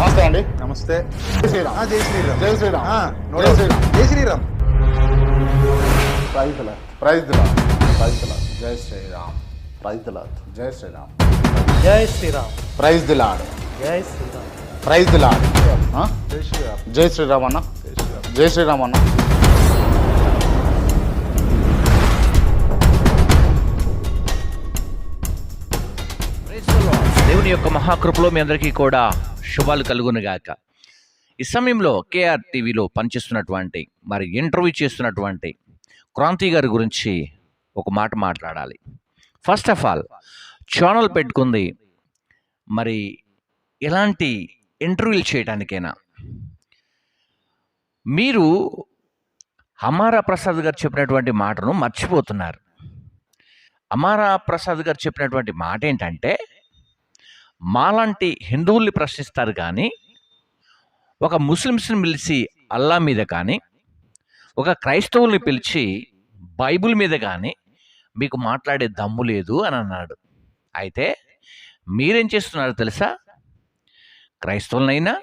నమస్తే అండి నమస్తే జై శ్రీరామ్ జై శ్రీరామ్ జై శ్రీరామ్ జై. శ్రీరామ్ జై శ్రీరామ్ ప్రైజ్ దిలాడ్ ప్రైజ్లా జై శ్రీరామ్ ప్రైజ్లా జై శ్రీరామ్ జై శ్రీరామ్ ప్రైజ్ దిలాడ్ జై శ్రీరామ్ ప్రైజ్ దిలాడ్ ఆ? జై శ్రీరామ్ జై శ్రీరామ్ అన్న జై శ్రీరామ్ అన్న. దేవుని యొక్క మహాకృపలో మీ అందరికీ కూడా శుభాలు కలుగునుగాక ఈ సమయంలో కేఆర్ టీవీలో పనిచేస్తున్నటువంటి మరి ఇంటర్వ్యూ చేస్తున్నటువంటి క్రాంతి గారి గురించి ఒక మాట మాట్లాడాలి. ఫస్ట్ ఆఫ్ ఆల్ ఛానల్ పెట్టుకుంది. మరి ఎలాంటి ఇంటర్వ్యూలు చేయడానికైనా. మీరు అమారా ప్రసాద్ గారు చెప్పినటువంటి మాటను మర్చిపోతున్నారు. అమారా ప్రసాద్ గారు చెప్పినటువంటి మాట ఏంటంటే మాలాంటి హిందువుల్ని ప్రశ్నిస్తారు కానీ ఒక ముస్లిమ్స్ని పిలిచి అల్లా మీద కానీ ఒక క్రైస్తవుల్ని పిలిచి బైబుల్ మీద కానీ మీకు మాట్లాడే దమ్ము లేదు అని అన్నాడు. అయితే మీరేం చేస్తున్నారు తెలుసా? క్రైస్తవులనైనా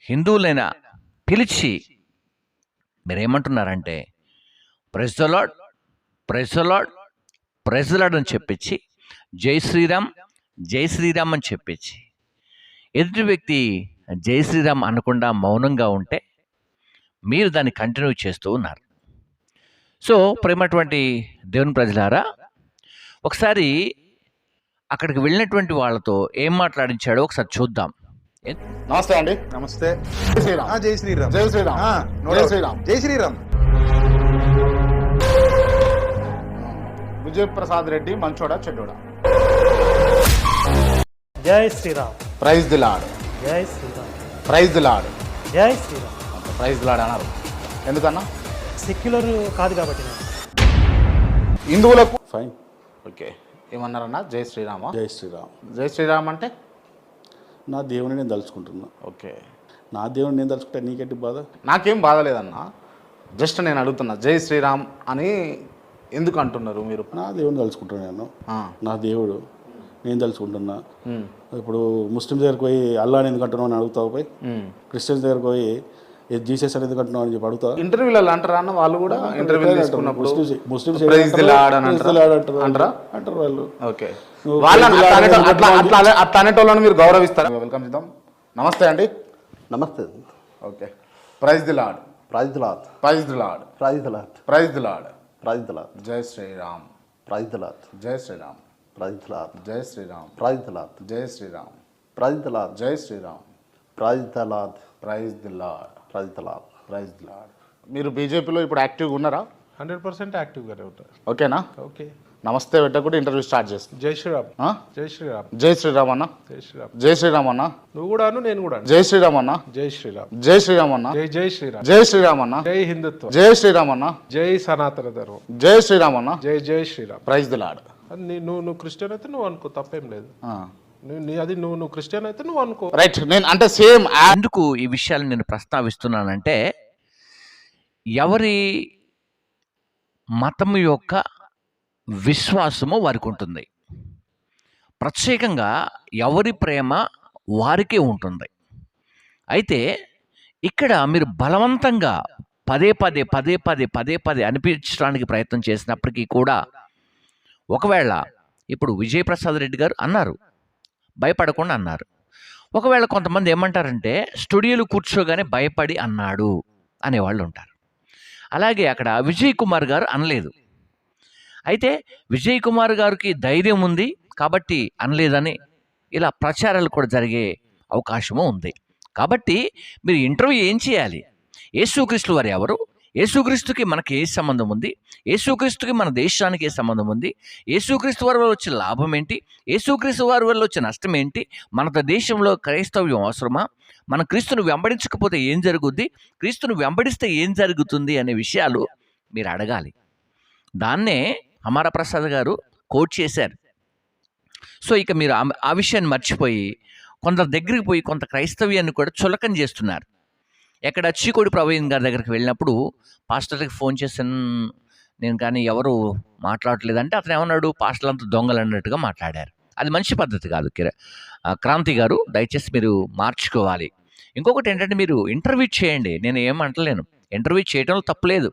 హిందువులైనా పిలిచి మీరేమంటున్నారంటే praise the Lord praise the Lord అని చెప్పించి జై శ్రీరామ్ జై శ్రీరామ్ అని చెప్పించి ఎదుటి వ్యక్తి జై శ్రీరామ్ అనకుండా మౌనంగా ఉంటే మీరు దాన్ని కంటిన్యూ చేస్తూ ఉన్నారు. సో ప్రేమటువంటి దేవుని ప్రజలారా ఒకసారి అక్కడికి వెళ్ళినటువంటి వాళ్ళతో ఏం మాట్లాడించాడో ఒకసారి చూద్దాం. నమస్తే అండి. నమస్తే. జై శ్రీరామ్. ఆ, జై శ్రీరామ్. జై శ్రీరామ్. జై. శ్రీరామ్. జై శ్రీరామ్. విజయ్ ప్రసాద్ రెడ్డి మంచోడా చెడ్డోడా? జై శ్రీరామ్. ప్రైజ్ దిలాడ్ జై శ్రీరామ్. ప్రైజ్ దిలాడ్ జై శ్రీరామ్. ప్రైజ్ దిలాడ్ అన్నారు. ఎందుకన్నా? సెక్యులర్ కాదు కాబట్టి హిందువులకు ఫైన్ ఓకే. ఏమన్నారన్నా? జై శ్రీరామా? జై శ్రీరామ్. జై శ్రీరామ్ అంటే? నా దేవుని నేను తలుచుకుంటున్నా. ఓకే. నా దేవుని నేను తలుచుకుంటే నీకేంటి బాధ? నాకేం బాధ లేదన్నా. జస్ట్ నేను అడుగుతున్నా జై శ్రీరామ్ అని ఎందుకు అంటున్నారు మీరు? నా దేవుని తలుచుకుంటున్నా నేను. నా దేవుడు నేను తలుచుకుంటున్నా ఇప్పుడు ముస్లిం దగ్గరికి పోయి అల్లాని ఎందుకు అంటున్నావు అని అడుగుతావు పోయి. క్రిస్టియన్స్ దగ్గరికి పోయి జీసస్ అని ఎందుకు అంటున్నావు అని చెప్పి అడుగుతావు. ఇంటర్వ్యూలలో అంటారా అన్న వాళ్ళు కూడా ఇంటర్వ్యూ తీసుకున్నప్పుడు? ముస్లిమ్స్ ముస్లిమ్స్ అంటారా? అంటారు? వాళ్ళు. ఓకే. అట్లా అనేటోళ్ళని మీరు గౌరవిస్తారా? వెల్కమ్ చేద్దాం. నమస్తే అండి. నమస్తే. Okay. Praise the Lord praise Lord praise the Lord praise Lord praise the Lord praise Lord జై శ్రీరామ్. ప్రైజ్ లాత్ జై శ్రీరామ్. ప్రైజ్ లాత్ జై శ్రీరామ్. ప్రైజ్ లాత్ జై శ్రీరామ్. ప్రైజ్ లాత్ జై Shriram. Praise Lord praise the Lord praise Lord praise the Lord మీరు బీజేపీలో ఇప్పుడు యాక్టివ్గా ఉన్నారా? హండ్రెడ్ పర్సెంట్ యాక్టివ్గానే ఉంటారు ఓకేనా? ఓకే. నమస్తే పెట్టకుండా ఇంటర్వ్యూ స్టార్ట్ చేస్తాం. జై శ్రీరామ్. ఆ? జై శ్రీరామ్. జై శ్రీరామ్ అన్న. జై శ్రీరామ్. జై శ్రీరామ్ అన్న. నువ్వు కూడా అను నేను కూడా. జై శ్రీరామ్ అన్న. జై శ్రీరామ్. జై శ్రీరామ్ అన్న. జై జై శ్రీరామ్. జై శ్రీరామ్ అన్న. జై హిందుత్వం. జై శ్రీరామ్ అన్న. జై సనాతన ధర్మం. జై శ్రీరామ్ అన్న. జై జై శ్రీరామ్. ప్రైజ్ ది లాడ్ అది నువ్వు నువ్వు క్రిస్టియన్ అయితే నువ్వు అనుకో తప్పేం లేదు. నువ్వు అది నువ్వు నువ్వు క్రిస్టియన్ అయితే నువ్వు అనుకో. రైట్ నేను అంటే సేమ్ ఎందుకు ఈ విషయాలు నేను ప్రస్తావిస్తున్నానంటే ఎవరి మతం యొక్క విశ్వాసము వారికి ఉంటుంది. ప్రత్యేకంగా ఎవరి ప్రేమ వారికే ఉంటుంది. అయితే ఇక్కడ మీరు బలవంతంగా పదే పదే పదే పదే పదే పదే అనిపించడానికి ప్రయత్నం చేసినప్పటికీ కూడా ఒకవేళ ఇప్పుడు విజయప్రసాద్ రెడ్డి గారు అన్నారు భయపడకుండా అన్నారు. ఒకవేళ కొంతమంది ఏమంటారంటే స్టూడియోలో కూర్చోగానే భయపడి అన్నాడు అనేవాళ్ళు ఉంటారు. అలాగే అక్కడ విజయ్ కుమార్ గారు అనలేదు. అయితే విజయ్ కుమార్ గారికి ధైర్యం ఉంది కాబట్టి అనలేదని ఇలా ప్రచారాలు కూడా జరిగే అవకాశము ఉంది. కాబట్టి మీరు ఇంటర్వ్యూ ఏం చేయాలి? యేసుక్రీస్తు వారు ఎవరు? యేసుక్రీస్తుకి మనకి ఏ సంబంధం ఉంది? యేసుక్రీస్తుకి మన దేశానికి ఏ సంబంధం ఉంది? యేసుక్రీస్తు వారి వల్ల వచ్చే లాభం ఏంటి? యేసుక్రీస్తు వారి వల్ల వచ్చే నష్టం ఏంటి? మన దేశంలో క్రైస్తవ్యం అవసరమా? మన క్రీస్తును వెంబడించకపోతే ఏం జరుగుద్ది? క్రీస్తును వెంబడిస్తే ఏం జరుగుతుంది అనే విషయాలు మీరు అడగాలి. దాన్నే అమర ప్రసాద్ గారు కోట్ చేశారు. సో ఇక మీరు ఆ- విషయాన్ని మర్చిపోయి కొందరు దగ్గరికి పోయి కొంత క్రైస్తవ్యాన్ని కూడా చులకం చేస్తున్నారు. ఎక్కడ చీకోడి ప్రవీణ్ గారి దగ్గరికి వెళ్ళినప్పుడు పాస్టర్కి ఫోన్ చేశాను నేను కానీ ఎవరు మాట్లాడలేదంటే అతను ఏమన్నాడు? పాస్టర్లు అంతా దొంగలు అన్నట్టుగా మాట్లాడారు. అది మంచి పద్ధతి కాదు కిర క్రాంతి గారు దయచేసి మీరు మార్చుకోవాలి. ఇంకొకటి ఏంటంటే మీరు ఇంటర్వ్యూ చేయండి. నేను ఏమంటలేను ఇంటర్వ్యూ చేయడంలో తప్పులేదు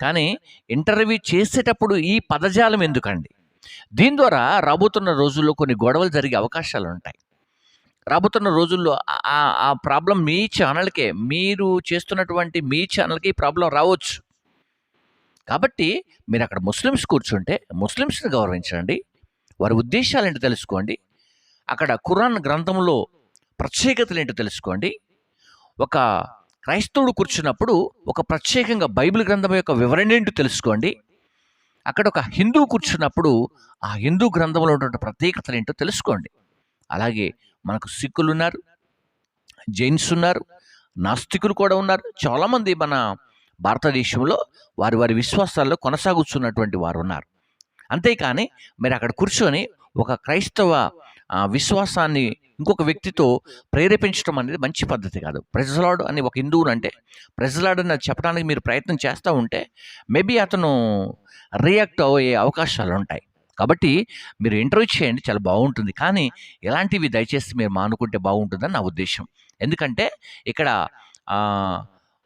కానీ ఇంటర్వ్యూ చేసేటప్పుడు ఈ పదజాలం ఎందుకండి? దీని ద్వారా రాబోతున్న రోజుల్లో కొన్ని గొడవలు జరిగే అవకాశాలు ఉంటాయి రాబోతున్న రోజుల్లో ఆ- ఆ- ప్రాబ్లం మీ ఛానల్కే మీరు చేస్తున్నటువంటి మీ ఛానల్కి ఈ ప్రాబ్లం రావచ్చు. కాబట్టి మీరు అక్కడ ముస్లిమ్స్ కూర్చుంటే ముస్లిమ్స్ని గౌరవించండి. వారి ఉద్దేశాలు ఏంటో తెలుసుకోండి. అక్కడ ఖురాన్ గ్రంథంలో ప్రత్యేకతలు ఏంటో తెలుసుకోండి. ఒక క్రైస్తవుడు కూర్చున్నప్పుడు ఒక ప్రత్యేకంగా బైబిల్ గ్రంథం యొక్క వివరణ ఏంటో తెలుసుకోండి. అక్కడ ఒక హిందూ కూర్చున్నప్పుడు ఆ హిందూ గ్రంథంలో ఉన్నటువంటి ప్రత్యేకతలు ఏంటో తెలుసుకోండి. అలాగే మనకు సిక్కులు ఉన్నారు జైన్స్ ఉన్నారు నాస్తికులు కూడా ఉన్నారు. చాలామంది మన భారతదేశంలో వారి వారి విశ్వాసాల్లో కొనసాగుతున్నటువంటి వారు ఉన్నారు. అంతేకాని మీరు అక్కడ కూర్చొని ఒక క్రైస్తవ విశ్వాసాన్ని ఇంకొక వ్యక్తితో ప్రేరేపించడం అనేది మంచి పద్ధతి కాదు. ప్రజలాడు అని ఒక హిందువుని అంటే ప్రజలాడు అని చెప్పడానికి మీరు ప్రయత్నం చేస్తూ ఉంటే మేబీ అతను రియాక్ట్ అయ్యే అవకాశాలు ఉంటాయి. కాబట్టి మీరు ఇంటర్వ్యూ చేయండి చాలా బాగుంటుంది. కానీ ఇలాంటివి దయచేసి మీరు మానుకుంటే బాగుంటుందని నా ఉద్దేశం. ఎందుకంటే ఇక్కడ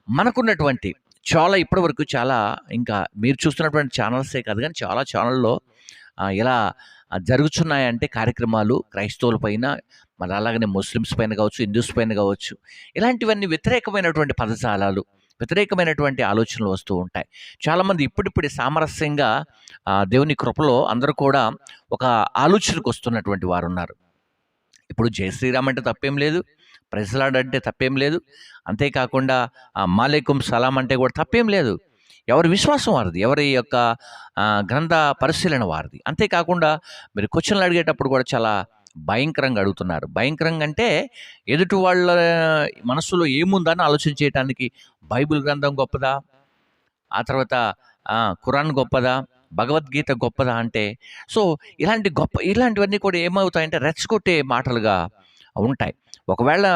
మనకున్నటువంటి చాలా ఇప్పటివరకు చాలా ఇంకా మీరు చూస్తున్నటువంటి ఛానల్సే కాదు కానీ చాలా ఛానల్లో ఇలా జరుగుతున్నాయంటే కార్యక్రమాలు క్రైస్తవుల పైన మరి అలాగనే ముస్లిమ్స్ పైన కావచ్చు హిందూస్ పైన కావచ్చు ఇలాంటివన్నీ వ్యతిరేకమైనటువంటి పదజాలాలు వ్యతిరేకమైనటువంటి ఆలోచనలు వస్తూ ఉంటాయి. చాలామంది ఇప్పుడిప్పుడు సామరస్యంగా దేవుని కృపలో అందరూ కూడా ఒక ఆలోచనకు వస్తున్నటువంటి వారు ఉన్నారు ఇప్పుడు జై శ్రీరామ్ అంటే తప్పేం లేదు ప్రజలాడ్ తప్పేం లేదు అంతేకాకుండా మాలేకుం సలాం అంటే కూడా తప్పేం లేదు. ఎవరి విశ్వాసం వారిది ఎవరి యొక్క గ్రంథ పరిశీలన వారిది. అంతేకాకుండా మీరు క్వశ్చన్లు అడిగేటప్పుడు కూడా చాలా భయంకరంగా అడుగుతున్నారు. భయంకరంగా అంటే ఎదుటి వాళ్ళ మనస్సులో ఏముందని ఆలోచన చేయడానికి బైబిల్ గ్రంథం గొప్పదా? ఆ తర్వాత ఖురాన్ గొప్పదా? భగవద్గీత గొప్పదా అంటే? సో ఇలాంటి గొప్ప ఇలాంటివన్నీ కూడా ఏమవుతాయంటే రెచ్చగొట్టే మాటలుగా ఉంటాయి. ఒకవేళ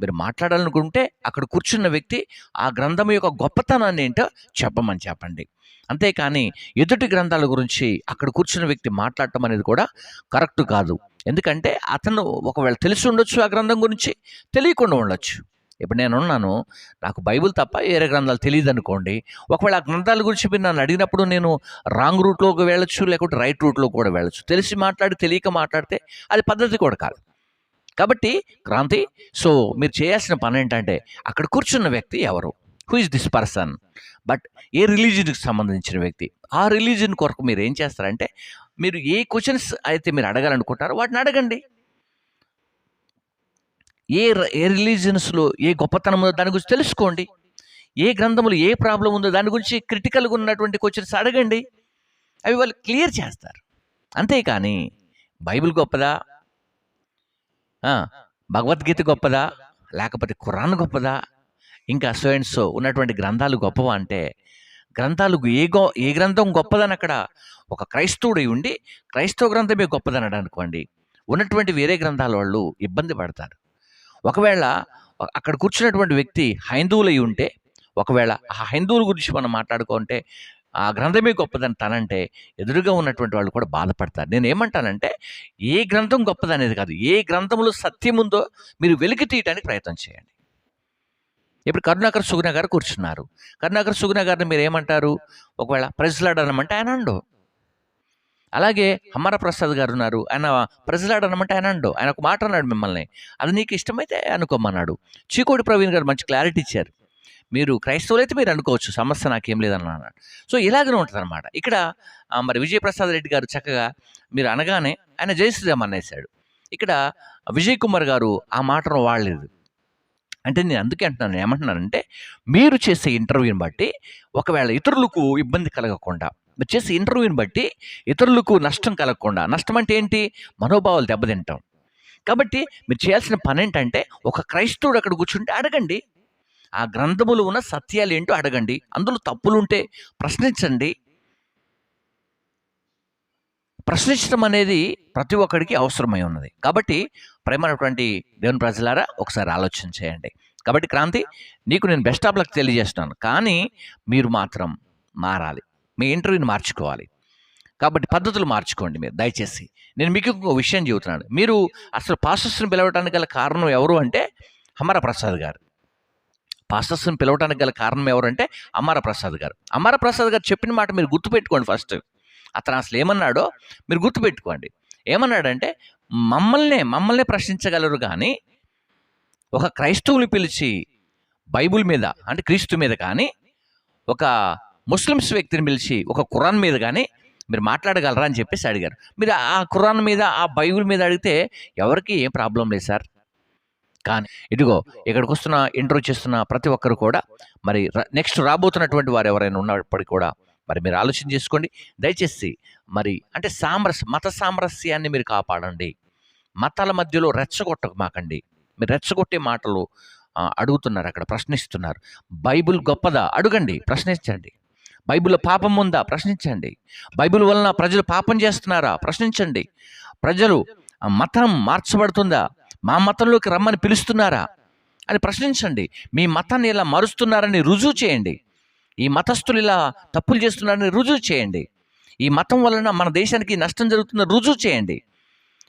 మీరు మాట్లాడాలనుకుంటే అక్కడ కూర్చున్న వ్యక్తి ఆ గ్రంథం యొక్క గొప్పతనాన్ని ఏంటో చెప్పమని చెప్పండి. అంతేకాని ఎదుటి గ్రంథాల గురించి అక్కడ కూర్చున్న వ్యక్తి మాట్లాడటం అనేది కూడా కరెక్ట్ కాదు. ఎందుకంటే అతను ఒకవేళ తెలిసి ఉండొచ్చు ఆ గ్రంథం గురించి తెలియకుండా ఉండొచ్చు. ఇప్పుడు నేను ఉన్నాను నాకు బైబిల్ తప్ప వేరే గ్రంథాలు తెలియదు అనుకోండి ఒకవేళ ఆ గ్రంథాల గురించి మీరు నన్ను అడిగినప్పుడు నేను రాంగ్ రూట్లోకి వెళ్ళొచ్చు లేకుంటే రైట్ రూట్లో కూడా వెళ్ళొచ్చు. తెలిసి మాట్లాడి తెలియక మాట్లాడితే అది పద్ధతి కూడా కాదు. కాబట్టి క్రాంతి సో మీరు చేయాల్సిన పని ఏంటంటే అక్కడ కూర్చున్న వ్యక్తి ఎవరు? Who is this person but ఏ రిలీజన్కి సంబంధించిన వ్యక్తి? ఆ రిలీజన్ కొరకు మీరు ఏం చేస్తారంటే మీరు ఏ క్వశ్చన్స్ అయితే మీరు అడగాలనుకుంటారో వాటిని అడగండి. ఏ ఏ రిలీజన్స్లో ఏ గొప్పతనం ఉందో దాని గురించి తెలుసుకోండి. ఏ గ్రంథములు ఏ ప్రాబ్లం ఉందో దాని గురించి క్రిటికల్గా ఉన్నటువంటి క్వశ్చన్స్ అడగండి. అవి వాళ్ళు క్లియర్ చేస్తారు. అంతేకాని బైబిల్ గొప్పదా? భగవద్గీత గొప్పదా? లేకపోతే ఖురాన్ గొప్పదా? ఇంకా సో అండ్ సో ఉన్నటువంటి గ్రంథాలు గొప్పవా అంటే గ్రంథాలు ఏ గో ఏ గ్రంథం గొప్పదని అక్కడ ఒక క్రైస్తవుడై ఉండి క్రైస్తవ గ్రంథమే గొప్పదని అనుకోండి ఉన్నటువంటి వేరే గ్రంథాల వాళ్ళు ఇబ్బంది పడతారు. ఒకవేళ అక్కడ కూర్చున్నటువంటి వ్యక్తి హైందువులై ఉంటే ఒకవేళ ఆ హైందువుల గురించి మనం మాట్లాడుకుంటే ఆ గ్రంథమే గొప్పదని తనంటే ఎదురుగా ఉన్నటువంటి వాళ్ళు కూడా బాధపడతారు. నేను ఏమంటానంటే ఏ గ్రంథం గొప్పదనేది కాదు. ఏ గ్రంథంలో సత్యం ఉందో మీరు వెలికి తీయడానికి ప్రయత్నం చేయండి. ఇప్పుడు కరుణాకర్ సుగుణ గారు కూర్చున్నారు. కరుణాకర్ సుగుణ గారిని మీరు ఏమంటారు ఒకవేళ ప్రజలాడనమంటే ఆయన అండు. అలాగే హమ్మర ప్రసాద్ గారు ఉన్నారు. ఆయన ప్రజలాడనమంటే ఆయన అండు. ఆయన ఒక మాట అన్నాడు మిమ్మల్ని. అది నీకు ఇష్టమైతే అనుకోమన్నాడు. చీకోటి ప్రవీణ్ గారు మంచి క్లారిటీ ఇచ్చారు. మీరు క్రైస్తవులైతే మీరు అనుకోవచ్చు. సమస్య నాకేం లేదన్నాడు అన్నాడు. సో ఇలాగనే ఉంటుంది అనమాట ఇక్కడ మరి విజయప్రసాద్ రెడ్డి గారు చక్కగా మీరు అనగానే ఆయన జయశ్రీరామ్ అనేసాడు ఇక్కడ విజయ్ కుమార్ గారు ఆ మాటను వాడలేదు. అంటే నేను అందుకే అంటున్నాను. ఏమంటున్నానంటే మీరు చేసే ఇంటర్వ్యూని బట్టి ఒకవేళ ఇతరులకు ఇబ్బంది కలగకుండా మీరు చేసే ఇంటర్వ్యూని బట్టి ఇతరులకు నష్టం కలగకుండా నష్టం అంటే ఏంటి? మనోభావాలు దెబ్బతింటాం. కాబట్టి మీరు చేయాల్సిన పని ఏంటంటే ఒక క్రైస్తవుడు అక్కడ కూర్చుంటే అడగండి. ఆ గ్రంథములు ఉన్న సత్యాలు ఏంటో అడగండి. అందులో తప్పులుంటే ప్రశ్నించండి. ప్రశ్నించడం అనేది ప్రతి ఒక్కడికి అవసరమై ఉన్నది. కాబట్టి ప్రేమైనటువంటి దేవుని ప్రజలారా ఒకసారి ఆలోచన చేయండి. కాబట్టి క్రాంతి నీకు నేను బెస్ట్ ఆఫ్ లక్ తెలియజేస్తున్నాను. కానీ మీరు మాత్రం మారాలి. మీ ఇంటర్వ్యూని మార్చుకోవాలి. కాబట్టి పద్ధతులు మార్చుకోండి మీరు దయచేసి. నేను మీకు ఇంకో విషయం చెబుతున్నాను. మీరు అసలు పాస్టర్స్ని పిలవడానికి గల కారణం ఎవరు అంటే హమర ప్రసాద్ గారు పాస్టర్స్ని పిలవడానికి గల కారణం ఎవరంటే అమ్మార ప్రసాద్ గారు. అమ్మార ప్రసాద్ గారు చెప్పిన మాట మీరు గుర్తుపెట్టుకోండి ఫస్ట్ అతను అసలు ఏమన్నాడో మీరు గుర్తుపెట్టుకోండి. ఏమన్నాడంటే మమ్మల్నే మమ్మల్నే ప్రశ్నించగలరు కానీ ఒక క్రైస్తవుని పిలిచి బైబుల్ మీద అంటే క్రీస్తు మీద కానీ ఒక ముస్లిమ్స్ వ్యక్తిని పిలిచి ఒక ఖురాన్ మీద కానీ మీరు మాట్లాడగలరా అని చెప్పేసి అడిగారు. మీరు ఆ ఖురాన్ మీద ఆ బైబుల్ మీద అడిగితే ఎవరికి ఏం ప్రాబ్లం లేదు సార్. కానీ ఇదిగో ఇక్కడికి వస్తున్న ఇంటర్వ్యూ చేస్తున్న ప్రతి ఒక్కరు కూడా మరి నెక్స్ట్ రాబోతున్నటువంటి వారు ఎవరైనా ఉన్నప్పటికీ కూడా మరి మీరు ఆలోచన చేసుకోండి. దయచేసి మరి అంటే సామరస్య మత సామరస్యాన్ని మీరు కాపాడండి. మతాల మధ్యలో రెచ్చగొట్టకు మాకండి. మీరు రెచ్చగొట్టే మాటలు అడుగుతున్నారు అక్కడ ప్రశ్నిస్తున్నారు. బైబిల్ గొప్పదా? అడగండి ప్రశ్నించండి. బైబిల్లో పాపం ఉందా? ప్రశ్నించండి. బైబిల్ వలన ప్రజలు పాపం చేస్తున్నారా? ప్రశ్నించండి. ప్రజలు మతం మార్చబడుతుందా? మా మతంలోకి రమ్మని పిలుస్తున్నారా? అని ప్రశ్నించండి. మీ మతాన్ని ఇలా మారుస్తున్నారని రుజువు చేయండి. ఈ మతస్థులు ఇలా తప్పులు చేస్తున్నారని రుజువు చేయండి. ఈ మతం వలన మన దేశానికి నష్టం జరుగుతుందని రుజువు చేయండి.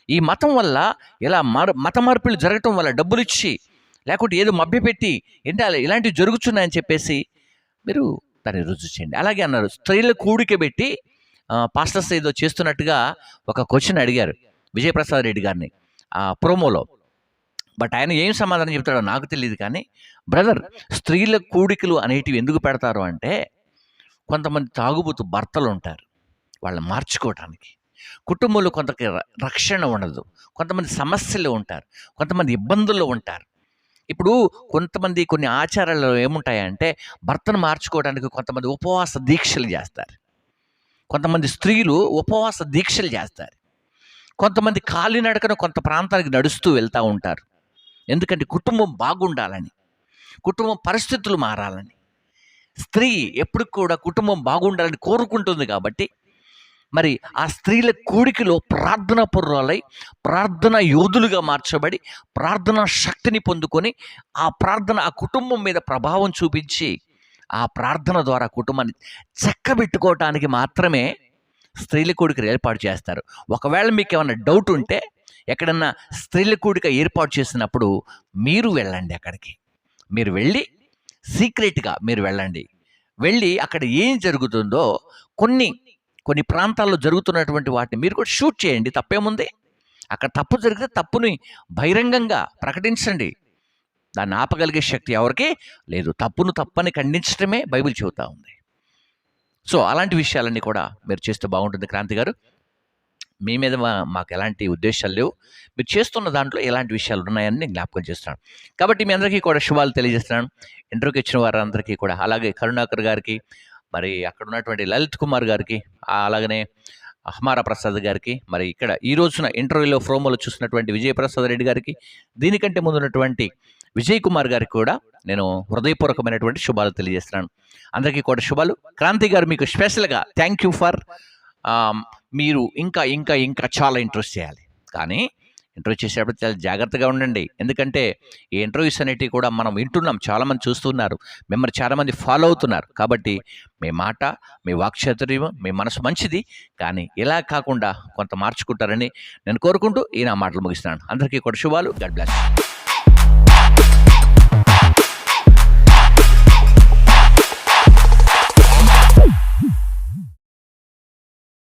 ఈ మతం వల్ల ఇలా మర మత మార్పులు జరగటం వల్ల డబ్బులు ఇచ్చి లేకుంటే ఏదో మభ్యపెట్టి ఏంటి ఇలాంటివి జరుగుతున్నాయని చెప్పేసి మీరు దాన్ని రుజువు చేయండి. అలాగే అన్నారు స్త్రీల కూడిక పెట్టి పాస్టర్స్ ఏదో చేస్తున్నట్టుగా ఒక క్వశ్చన్ అడిగారు విజయప్రసాద్ రెడ్డి గారిని ఆ ప్రోమోలో. బట్ ఆయన ఏం సమాధానం చెప్తాడో నాకు తెలియదు కానీ బ్రదర్ స్త్రీల కూడికలు అనేటివి ఎందుకు పెడతారు అంటే కొంతమంది తాగుబోతు భర్తలు ఉంటారు వాళ్ళని మార్చుకోవటానికి. కుటుంబంలో కొంత రక్షణ ఉండదు. కొంతమంది సమస్యలు ఉంటారు. కొంతమంది ఇబ్బందుల్లో ఉంటారు. ఇప్పుడు కొంతమంది కొన్ని ఆచారాలు ఏముంటాయంటే భర్తను మార్చుకోవడానికి కొంతమంది ఉపవాస దీక్షలు చేస్తారు. కొంతమంది స్త్రీలు ఉపవాస దీక్షలు చేస్తారు. కొంతమంది కాలినడకన కొంత ప్రాంతానికి నడుస్తూ వెళ్తూ ఉంటారు. ఎందుకంటే కుటుంబం బాగుండాలని కుటుంబం పరిస్థితులు మారాలని. స్త్రీ ఎప్పుడు కూడా కుటుంబం బాగుండాలని కోరుకుంటుంది కాబట్టి మరి ఆ స్త్రీల కూడికలో ప్రార్థన పుర్రాలై ప్రార్థన యోధులుగా మార్చబడి ప్రార్థన శక్తిని పొందుకొని ఆ ప్రార్థన ఆ కుటుంబం మీద ప్రభావం చూపించి ఆ ప్రార్థన ద్వారా కుటుంబాన్ని చక్కబెట్టుకోవటానికి మాత్రమే స్త్రీల కూడికలు ఏర్పాటు చేస్తారు. ఒకవేళ మీకు ఏమైనా డౌట్ ఉంటే ఎక్కడన్నా స్త్రీల కూడిక ఏర్పాటు చేసినప్పుడు మీరు వెళ్ళండి అక్కడికి. మీరు వెళ్ళి సీక్రెట్గా మీరు వెళ్ళండి. వెళ్ళి అక్కడ ఏం జరుగుతుందో కొన్ని కొన్ని ప్రాంతాల్లో జరుగుతున్నటువంటి వాటిని మీరు కూడా షూట్ చేయండి తప్పేముంది? అక్కడ తప్పు జరిగితే తప్పుని బహిరంగంగా ప్రకటించండి. దాన్ని ఆపగలిగే శక్తి ఎవరికి లేదు. తప్పును తప్పని ఖండించడమే బైబిల్ చెబుతా ఉంది. సో అలాంటి విషయాలన్నీ కూడా మీరు చేస్తే బాగుంటుంది క్రాంతి గారు. మీ మీద మా- మాకు ఎలాంటి ఉద్దేశాలు లేవు. మీరు చేస్తున్న దాంట్లో ఎలాంటి విషయాలు ఉన్నాయని నేను జ్ఞాపకం చేస్తున్నాను. కాబట్టి మీ అందరికీ కూడా శుభాలు తెలియజేస్తున్నాను. ఇంటర్వ్యూకి ఇచ్చిన వారందరికీ కూడా అలాగే కరుణాకర్ గారికి మరి అక్కడ ఉన్నటువంటి లలిత్ కుమార్ గారికి అలాగనే హమారా ప్రసాద్ గారికి మరి ఇక్కడ ఈ రోజున ఇంటర్వ్యూలో ప్రోమోలో చూసినటువంటి విజయప్రసాద్ రెడ్డి గారికి దీనికంటే ముందు ఉన్నటువంటి విజయ్ కుమార్ గారికి కూడా నేను హృదయపూర్వకమైనటువంటి శుభాలు తెలియజేస్తున్నాను. అందరికీ కూడా శుభాలు. క్రాంతి గారు మీకు స్పెషల్గా థ్యాంక్ యూ ఫర్ మీరు ఇంకా ఇంకా ఇంకా చాలా ఇంట్రెస్ట్ చేయాలి. కానీ ఇంటర్వ్యూ చేసేటప్పుడు చాలా జాగ్రత్తగా ఉండండి. ఎందుకంటే ఈ ఇంటర్వ్యూస్ అనేటివి కూడా మనం వింటున్నాం. చాలామంది చూస్తున్నారు. మిమ్మల్ని చాలామంది ఫాలో అవుతున్నారు. కాబట్టి మీ మాట మీ వాక్చాతుర్యం మీ మనసు మంచిది. కానీ ఇలా కాకుండా కొంత మార్చుకుంటారని నేను కోరుకుంటూ ఈ నా మాటలు ముగిస్తున్నాను. అందరికీ కూడా శుభాలు. గడ్ బ్లాస్